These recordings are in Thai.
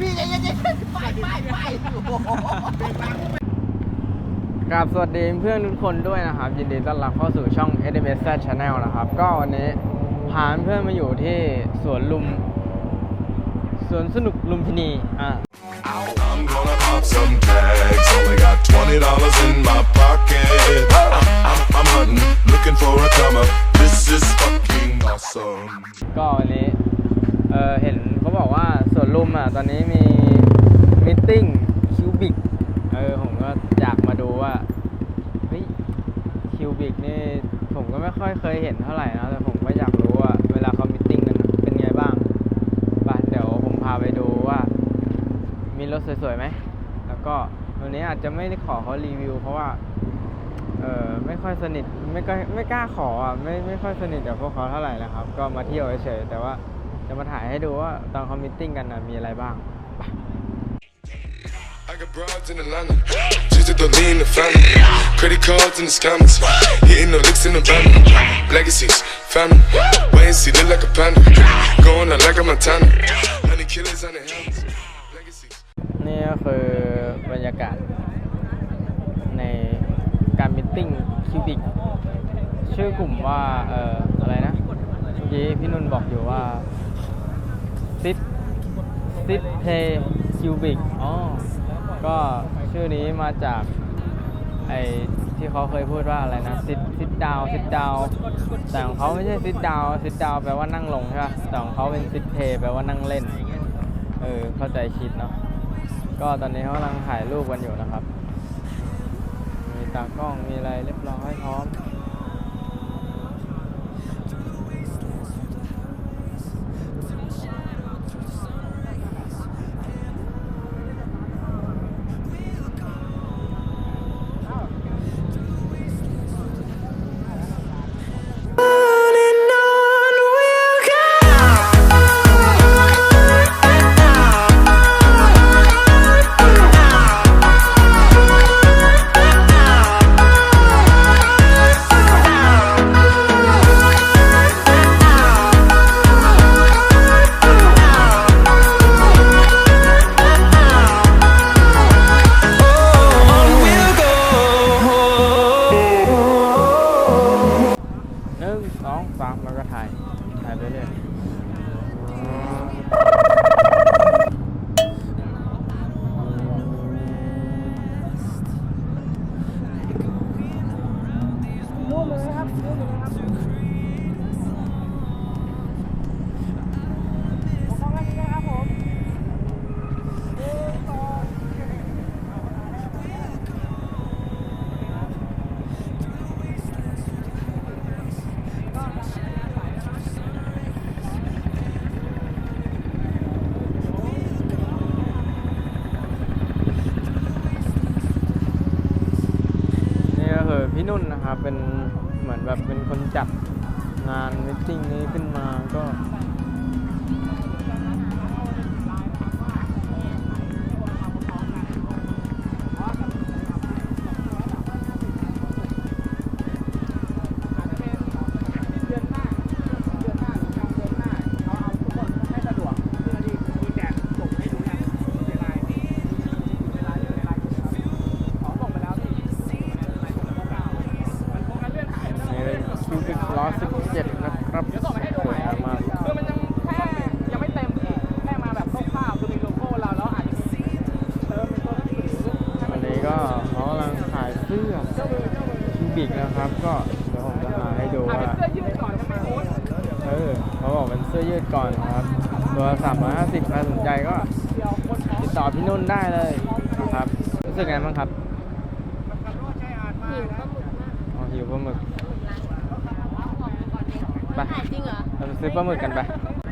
พี่ใจเย็นๆไปไปไปโอ้โหกราบสวัสดีเพื่อนทุกคนด้วยนะครับ ยินดีต้อนรับเข้าสู่ช่อง SMS Channel นะครับ ก็วันนี้พาเพื่อนมาอยู่ที่สวนลุมสวนสนุกลุมพินีอะ I'm gonna pop some tags. Only got twenty dollars in my pocket. I'm, I'm, I'm hunting, looking for a come up. This is fucking awesome. ก็วันนี้เออเห็นเขาบอกว่า สวนลุมอะ ตอนนี้มีมิทติ้งคิวบิกเออ ผมก็อยากมาดูว่าเฮ้ยคิวบิกนี่ผมก็ไม่ค่อยเคยเห็นเท่าไหร่นะ แต่ผมก็อยากรู้ว่า เวลาเขามิทติ้งกันเป็นไงบ้างไปเดี๋ยวผมพาไปดูว่า มีรถสวยๆไหม แล้วก็วันนี้อาจจะไม่ได้ขอเขารีวิว เพราะว่า เออไม่ค่อยสนิท ไม่ก็ไม่กล้าขออะไม่ไม่ค่อยสนิทกับพวกเขาเท่าไหร่นะครับ ก็มาเที่ยวเฉยๆแต่ว่า จะมาถ่ายให้ดูว่าตอนเขามิทติ้งกันนะมีอะไรบ้าง I got broads in Atlanta, just to lean the family. Credit cards and the scammers, hitting the licks in the van. Legacies, family, wait and see, look like a panda. Going out like a Montana, honey killers on the helmets. Legacies. นี่ก็คือบรรยากาศ ในการมิทติ้งคิวบิกชื่อกลุ่มว่าเอ่ออะไรนะเมื่อกี้พี่นุ่นบอกอยู่ว่า ซิดซิดเพย์คิวบิกอ๋อ ก็ชื่อนี้มาจากไอ้ที่เขาเคยพูดว่าอะไรนะซิดซิดดาวซิดดาวแต่ของเขาไม่ใช่ซิดดาวซิดดาวแปลว่านั่งลงใช่ป่ะแต่ของเขาเป็นซิดเพย์แปลว่านั่งเล่นเออเข้าใจคิดเนาะก็ตอนนี้เขากำลังถ่ายรูปกันอยู่นะครับ มีตากล้องมีอะไรเรียบร้อยพร้อม นะครับ เป็นเหมือนแบบเป็นคนจัดงานมิทติ้งนี้ขึ้นมาก็ สึกไงบ้างครับอ๋อหิวปลาหมึกไปถ่ายจริงเหรอเราไปซื้อปลาหมึกกันไป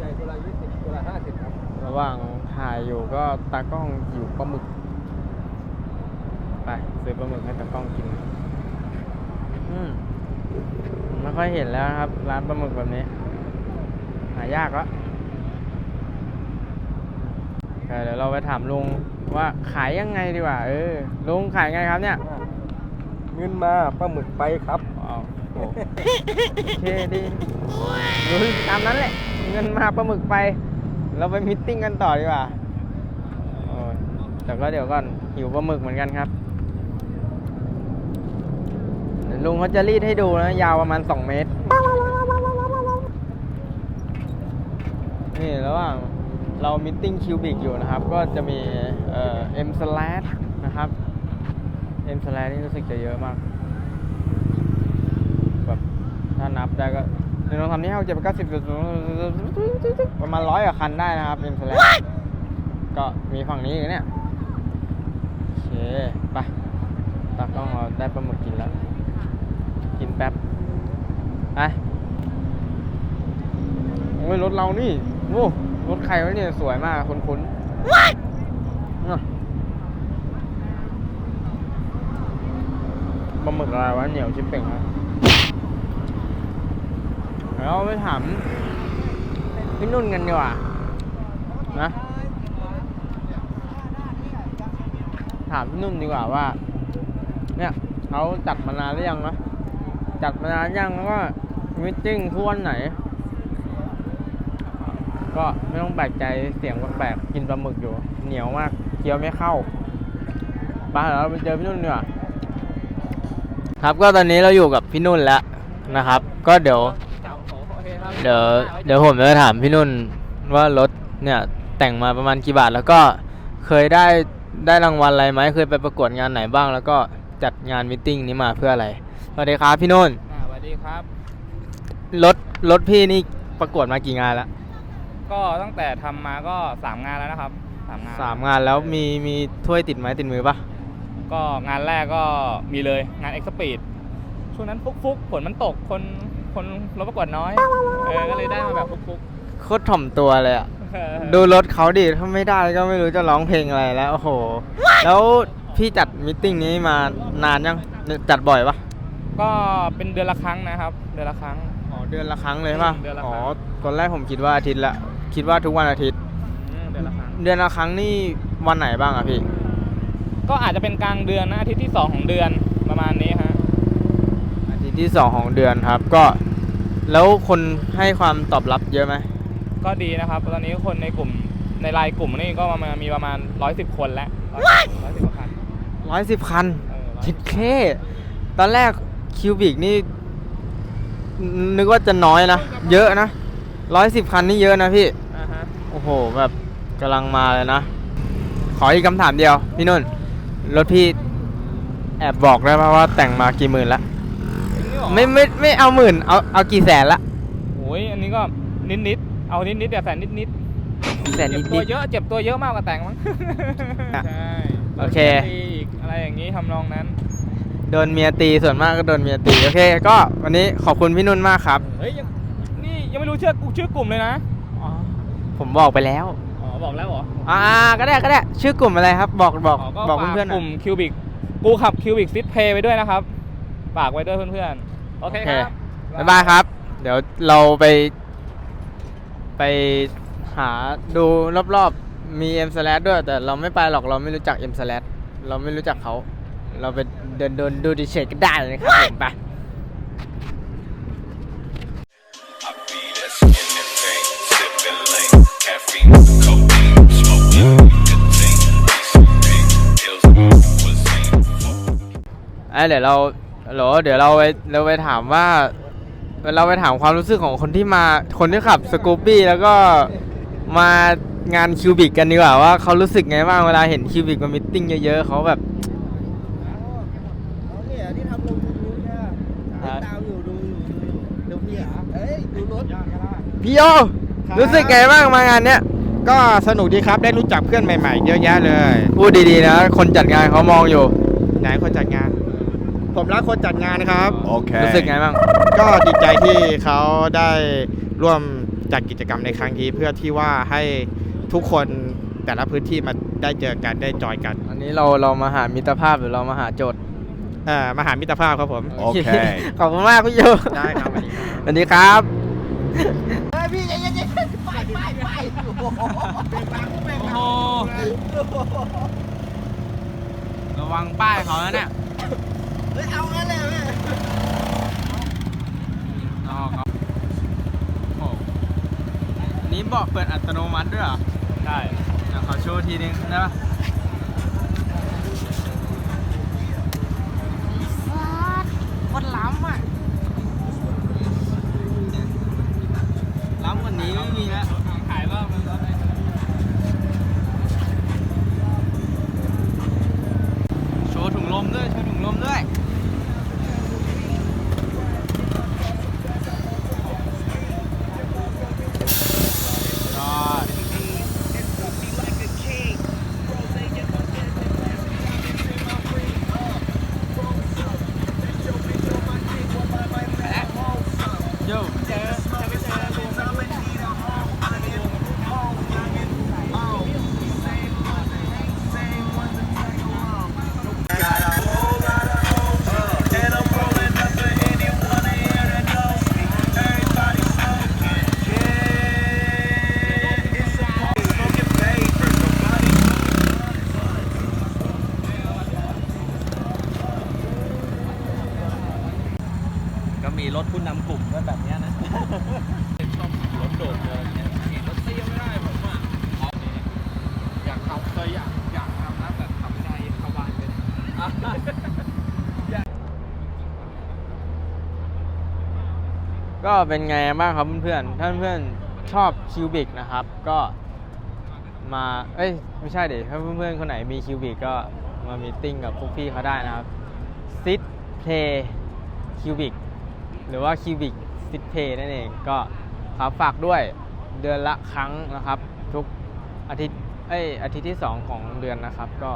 ใหญ่ตัวละยี่สิบตัวละห้าสิบครับ ระหว่างถ่ายอยู่ก็ตากล้องหิวปลาหมึก ไปซื้อปลาหมึกให้ตากล้องกิน อืมไม่ค่อยเห็นแล้วนะครับ ร้านปลาหมึกแบบนี้ หายากละโอ เคเดี๋ยวเราไปถามลุงว่าขายยังไงดีกว่า เออ ลุงขายไงครับเนี่ยเงินมาปลาหมึกไปครับอ้าวโอ้โอเคดีลุงตามนั้นแหละ เงินมาปลาหมึกไป เราไปมิทติ้งกันต่อดีกว่าแต่ก็เดี๋ยวก่อนหิวปลาหมึกเหมือนกันครับเดี๋ยวลุงเขาจะรีดให้ดูนะ ยาวประมาณ 2 เมตร นี่ระหว่าง เรามิ g คิวบิกอยู่นะครับ ก็จะมีเอ่อ M slash นะครับ M slash นี่รู้สึกจะเยอะมากแบบถ้านับได้ก็หนึ่งสองสามสี่ห้าหกเจ็ดแปดเก้าสิบประมาณร้อยกว่าคันได้นะครับ M slash ก็มีฝั่งนี้อีกเนี่ยโอเคไปตากล้องเราได้ปลาหมึกกินแล้ว กินแป๊บไปโอ้ยรถเรานี่โอ้ รถใครวะเนี่ยสวยมาก คุ้นๆอะปลาหมึกอะไรวะเหนียวชิบเป่งนะแล้วไปถามพี่นุ่นกันดีกว่า นะ ถามพี่นุ่นดีกว่าว่า เนี่ยเขาจัดมานานหรือยังนะจัดมานานยังแล้วก็มิทติ้งทุกวันไหน ก็ไม่ต้องแปลกใจเสียงแปลกๆกินปลาหมึกอยู่ เหนียวมากเคี้ยวไม่เข้าไปเดี๋ยวเราไปเจอพี่นุ่นดีกว่าครับก็ตอนนี้เราอยู่กับพี่นุ่นแล้วนะครับ ก็เดี๋ยว เดี๋ยวเดี๋ยวผมจะถามพี่นุ่นว่ารถเนี่ยแต่งมาประมาณกี่บาท แล้วก็เคยได้ได้รางวัลอะไรไหมเคยไปประกวดงานไหนบ้าง แล้วก็จัดงานมิทติ้งนี้มาเพื่ออะไรสวัสดีครับพี่นุ่นอ่าสวัสดีครับรถรถพี่นี่ประกวดมากี่งานแล้ว ก็ตั้งแต่ทำมาก็สามงานแล้วนะครับสามงานสามงานแล้วมีมีถ้วยติดไม้ติดมือปะก็งานแรกก็มีเลยงานเอ็กซ์ปีดช่วงนั้นฟุกๆผลมันตกคนคนรถประกวดน้อยเออก็เลยได้มาแบบฟุกโคตรถ่อมตัวเลยอะๆดูรถเขาดิถ้าไม่ได้ก็ไม่รู้จะร้องเพลงอะไรแล้วโอ้โห แล้วพี่จัดมิทติ้งนี้มานานยังจัดบ่อยปะก็เป็นเดือนละครั้งนะครับ เดือนละครั้ง อ๋อเดือนละครั้งเลยปะเดือนละครั้อ๋งอตอนแรกผมคิดว่าอาทิตย์ละ คิดว่าทุกวันอาทิตย์ อืมเดือนละครั้ง เดือนละครั้งนี่วันไหนบ้างอะพี่ ก็อาจจะเป็นกลางเดือนนะอาทิตย์ที่สองของเดือนประมาณนี้ฮะ อาทิตย์ที่สองของเดือนครับ ก็ แล้วคนให้ความตอบรับเยอะไหมก็ดีนะครับ ตอนนี้คนในกลุ่มในไลน์กลุ่มนี่ก็ประมาณมีประมาณร้อยสิบคนแล้วร้อยสิบกว่าคันร้อยสิบคันเออ110ชิดเคตอนแรกคิวบิกนี่ นึกว่าจะน้อยนะ เยอะนะ ร้อยสิบคันนี่เยอะนะพี่ อ่าฮะโอ้โห แบบกำลังมาเลยนะ ขออีกคำถามเดียว พี่นุ่น รถพี่แอบบอกได้ไหมว่าแต่งมากี่หมื่นละจริงเหรอไม่ไม่ไม่เอาหมื่น เอาเอากี่แสนละ โอ้ยอันนี้ก็นิดนิดๆเอานิดนิดๆแต่แสนนิดนิดแสนเจ็นิบดตัวนิดเยอะเจ็บตัวเยอะมากกว่าแต่งมั้งอะใช่โอเคโดนตีอีกอะไรอย่างนี้ทำนองนั้นโดนเมียตีส่วนมากก็โดนเมียตี โอเค ก็วันนี้ขอบคุณพี่นุ่นมากครับ เฮ้ยยังนี่ ยังไม่รู้ชื่อชื่อกลุ่มเลยนะผมบอกไปแล้ว อ๋อบอกแล้วเหรออ่าก็ได้ก็ได้ชื่อกลุ่มอะไรครับ บอกบอกก็บอกฝากเพื่อนๆหกน่อลุ่ยมคิวบิกกูขับคิวบิกซิทเพย์ไปด้วยนะครับฝากไว้ด้วยเพื่อนๆโอเคครับ บ๊ายบายครับ เดี๋ยวเราไป ไปหาดูรอบๆ มี M slash ด้วย แต่เราไม่ไปหรอกเราไม่รู้จัก M slash เราไม่รู้จักเขา เราไปเดินเดินดูดิเฉยก็ได้นะครับผมไป อ้ยเดี๋ยวเราเหรอเดี๋ยวเราไปเราไปถามว่า เราไปถามความรู้สึกของคนที่มาคนที่ขับสกูปปี้แล้วก็มางานคิวบิกกันดีกว่าว่าเขารู้สึกไงบ้างเวลาเห็นคิวบิกมามิทติ้งเยอะๆเขาแบบเอาเนี่ยที่ทำลงยูทูบเนี่ยติดตามอยู่ดูอยู่ดูอยู่ดูพี่อะเอ้ยดูรถพี่โยรู้สึกไงบ้างมางานเนี้ยก็สนุกดีครับได้รู้จักเพื่อนใหม่ๆเยอะแยะเลยพูดดีๆนะ คนจัดงานเขามองอยู่ ไหนคนจัดงาน ผมรักคนจัดงานครับรู้สึกไงบ้าง ก็ดีใจที่เขาได้ร่วมจัดกิจกรรมในครั้งนี้เพื่อที่ว่าให้ทุกคนแต่ละพื้นที่มาได้เจอกันได้จอยกันอันนี้เราเรามาหามิตรภาพหรือเรามาหาโจทย์เอ่อมาหามิตรภาพครับผมโอเค ขอบคุณมากพี่โยได้ครับสวัสดีครับสวัสดีครับเฮ้ยพี่ใจเย็นๆไปไปไปโอ้โหเบรกหลังเบรกหลังโอ้โหระวังป้ายเขานะเนี่ย เอางั้นเลยเหรอแม่อ๋อครับโอ้อันนี้เบอกเปิดอัตโนมัติด้วยเหรอ ใช่เดี๋ยวขอโชว์ทีนึงได้ปะ ก็เป็นไงบ้างครับเพื่อนๆ ถ้าเพื่อนๆชอบคิวบิกนะครับ ก็มา เอ้ย ไม่ใช่เดี๋ยวถ้าเพื่อนๆ คนไหนมีคิวบิกก็มามีติ้งกับพวกพี่เขาได้นะครับซิดเพย์คิวบิกหรือว่าคิวบิกซิดเพย์นั่นเองก็ครับฝากด้วยเดือนละครั้งนะครับ ทุกอาทิตย์เอ้ยอาทิตย์ที่ 2 ของเดือนนะครับ ก็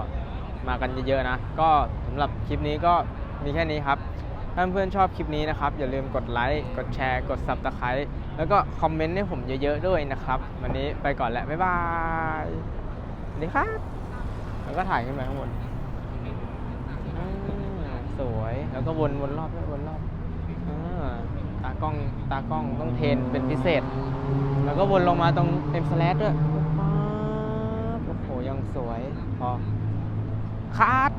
มากันเยอะๆนะ ก็สำหรับคลิปนี้ก็มีแค่นี้ครับ ถ้าเพื่อนชอบคลิปนี้นะครับ อย่าลืมกดไลค์กดแชร์ กด Subscribe แล้วก็คอมเมนต์ให้ผมเยอะๆด้วยนะครับ วันนี้ไปก่อนแล้ว บ๊ายบายสวัสดีครับ แล้วก็ถ่ายขึ้นไปข้างบนสวยแล้วก็วนวนรอบวนรอบอตากล้องตากล้องต้องเทนเป็นพิเศษ แล้วก็วนลงมาตรงเต็มสแลดด้วยโอ้โหยังสวยพอคัด